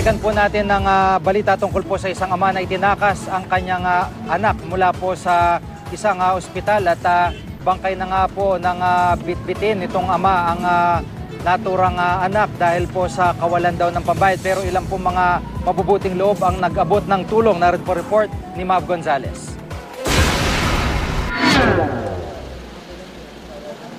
balikan po natin ng ah, balita tungkol po sa isang ama na itinakas ang kanyang ah, anak mula po sa isang ah, ospital at ah, bangkay na nga po ng ah, bitbitin itong ama ang ah, naturang ah, anak dahil po sa kawalan daw ng pambayad pero ilang po mga mabubuting loob ang nag-abot ng tulong na po report ni Mav Gonzales.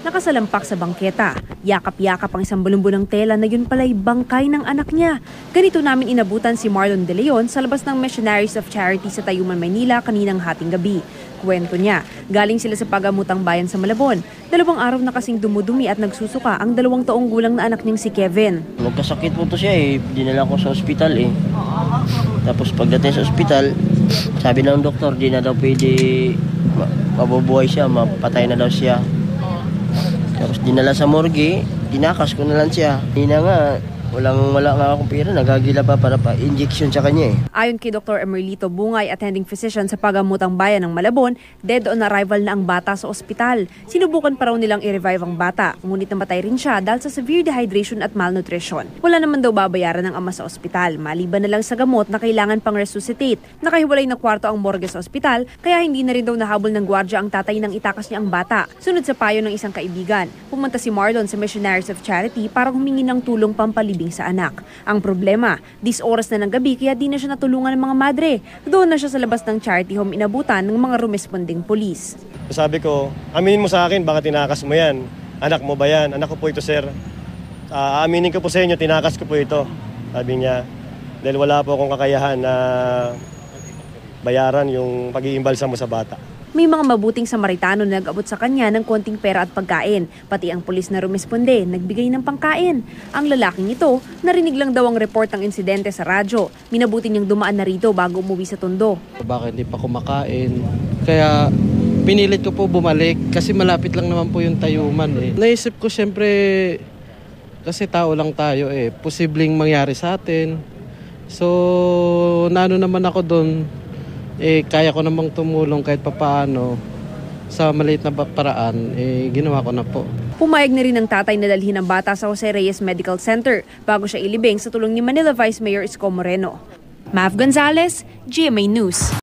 Nakasalampak sa bangketa. Yakap-yakap ang isang bulumbunang tela na yun pala'y bangkay ng anak niya. Ganito namin inabutan si Marlon De Leon sa labas ng Missionaries of Charity sa Tayuman, Maynila kaninang hating gabi. Kwento niya, galing sila sa pagamutang bayan sa Malabon. Dalawang araw na kasing dumudumi at nagsusuka ang dalawang taong gulang na anak niyang si Kevin. Nagkasakit po to siya eh. Dinala ko sa ospital eh. Tapos pagdating sa ospital, sabi ng doktor, di na daw pwede ma- mabubuhay siya, mapatay na daw siya. Tapos dinala sa morgue, dinakas ko na lang siya. Hindi na nga, walang wala nga akong pera, nagagila pa para pa injection sa kanya eh. Ayon kay Dr. Emerlito Bungay, attending physician sa pagamutang bayan ng Malabon, dead on arrival na ang bata sa ospital. Sinubukan pa raw nilang i-revive ang bata, ngunit namatay rin siya dahil sa severe dehydration at malnutrition. Wala naman daw babayaran ng ama sa ospital, maliban na lang sa gamot na kailangan pang resuscitate. Nakahiwalay na kwarto ang morgue sa ospital, kaya hindi na rin daw nahabol ng gwardya ang tatay nang itakas niya ang bata. Sunod sa payo ng isang kaibigan, pumunta si Marlon sa Missionaries of Charity para humingi ng tulong pampalibing sa anak. Ang problema, dis oras na ng gabi kaya di na siya natulungan ng mga madre. Doon na siya sa labas ng charity home inabutan ng mga rumesponding polis. Sabi ko, aminin mo sa akin, baka tinakas mo yan. Anak mo ba yan? Anak ko po ito, sir. Ah, aaminin ko po sa inyo, tinakas ko po ito. Sabi niya, dahil wala po akong kakayahan na bayaran yung pag-iimbalsa mo sa bata. May mga mabuting Samaritano na nag-abot sa kanya ng konting pera at pagkain. Pati ang pulis na rumesponde, nagbigay ng pangkain. Ang lalaking ito, narinig lang daw ang report ng insidente sa radyo. Minabuti niyang dumaan na rito bago umuwi sa Tondo. Bakit hindi pa kumakain? Kaya pinilit ko po bumalik kasi malapit lang naman po yung tayuman eh. Naisip ko siyempre kasi tao lang tayo eh. Posibleng mangyari sa atin. So, naano naman ako doon, eh, kaya ko namang tumulong kahit papaano sa maliit na pa- paraan, eh, ginawa ko na po. Pumayag na rin ang tatay na dalhin ang bata sa Jose Reyes Medical Center bago siya ilibing sa tulong ni Manila Vice Mayor Isko Moreno. Mav Gonzalez, GMA News.